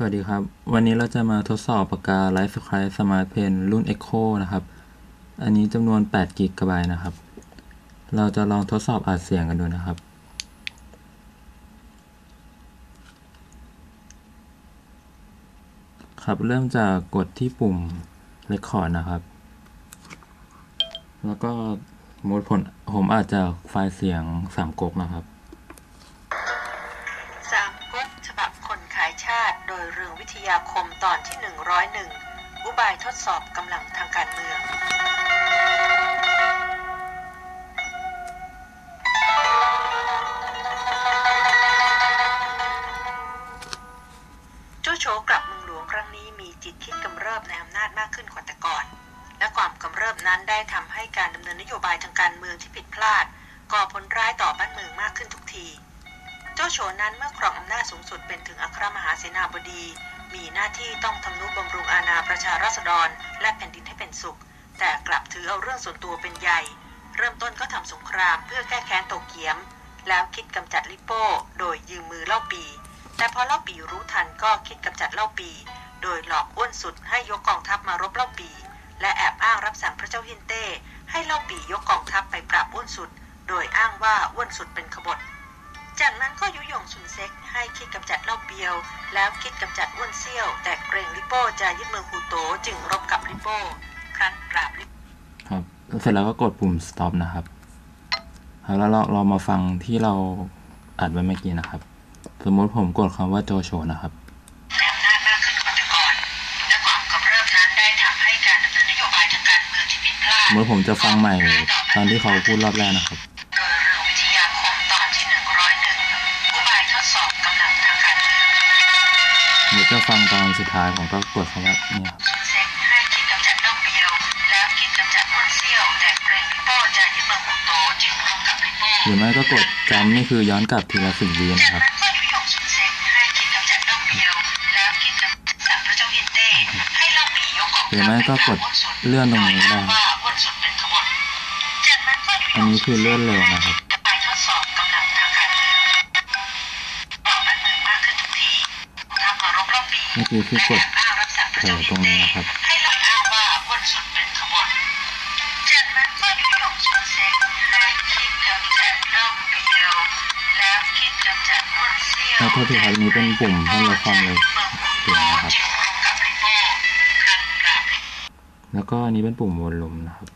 สวัสดีครับ วันนี้เราจะมาทดสอบปากกา Light Scribe Smart Pen รุ่น Echo นะครับ อันนี้จำนวน8 g b นะครับ เราจะลองทดสอบอัดเสียงกันดูนะครับ ครับเริ่มจากกดที่ปุ่ม Record นะครับ แล้วก็มดผลผมอาจจะไฟล์เสียง3ก๊กนะครับายชาติโดยเรืองวิทยาคมตอนที่ 101 อุบายทดสอบกำลังทางการเมืองโจโฉกลับเมืองหลวงครั้งนี้มีจิตคิดกำเริบในอำนาจมากขึ้นกว่าแต่ก่อน และความกำเริบนั้นได้ทำให้การดำเนินนโยบายทางการเมืองที่ผิดพลาด ก่อผลร้ายต่อบ้านเมืองมากขึ้นทุกที เจ้าโฉนนั้นเมื่อครองอำนาจสูงสุดเป็นถึงอัครมหาเสนาบดี มีหน้าที่ต้องทำนุบำรุงอาณาประชาราษฎร และแผ่นดินให้เป็นสุข แต่กลับถือเอาเรื่องส่วนตัวเป็นใหญ่ เริ่มต้นก็ทำสงครามเพื่อแก้แค้นโตเกียม แล้วคิดกำจัดลิโป้ โดยยืมมือเล่าปี แต่พอเล่าปีรู้ทันก็คิดกำจัดเล่าปี โดยหลอกอ้วนสุดให้ยกกองทัพมารบเล่าปี และแอบอ้างรับสั่งพระเจ้าฮินเต้ให้เล่าปียกกองทัพไปปราบอ้วนสุด โดยอ้างว่าอ้วนสุดเป็นขบฏ จากนั้นก็ยุยงซุนเซ็กให้คิดกำจัดเล่าเปียว แล้วคิดกำจัดอ้วนเซี่ยว แต่เกรงลิโป้จะยึดเมืองฮูโตจึงรบกับลิโป้ครั้นปราบลิโป้ครับเสร็จแล้วก็กดปุ่ม stop นะครับครับแล้วเราเรามาฟังที่เราอัดไว้เมื่อกี้นะครับ สมมติผมกดคำว่าโจโฉนะครับในอำนาจมากขึ้นกว่าแต่ก่อนและความกำเริบนั้นได้ทำให้การดำเนินนโยบายทางการเมืองที่ผิดพลาสดมมติผมจะฟังใหม่ตอนที่เขาพูดรอบแรกนะครับ จะฟังตอนสุดท้ายผมก็กดคำว่าเนี่ยครับซุนเซ็กให้คิดกำจัดเล่าเปียวแล้วคิดกำจัดอ้วนเซี่ยวแต่เกรงลิโป้จะยึดเมืองฮูโตจึงรบกับลิโป้หรือไม่ก็กดจำนี่คือย้อนกลับทีละสิบวิจากนะครับนั้นก็ยุยงซุนเซ็กให้คิดกำจัดเล่าเปียวแล้วคิดกำจัดสั่งพระเจ้าฮินเต้ให้เล่าปียกกองหรือไม่ก็กดเลื่อนตรงนี้ก็ได้โยอ้างว่าอ้วนสุดเป็นขบฏจากนั้นก็ยุยงอันนี้คือเลื่อนเร็วนะครับ รอบปีเมื่อกี้คือกดและแอบอ้างรับสั่งพระโผล่เจ้าตรงนี้นะครับให้ลอยอ้างว่าอ้วนสุดเป็นขบฏจากนั้นก็ยุยงซุนเซ็กให้คิดกำจัดเล่าเปียวแล้วคิดกำจัดอ้วนเซี่ยวขอโทษทีครับนี้เป็นปุ่มเพิ่มลดความเร็วเสียงนะครับจึงรบกับลิโป้ครั้นปราบลิแล้วก็อันนี้เป็นปุ่มวนลมนะครับ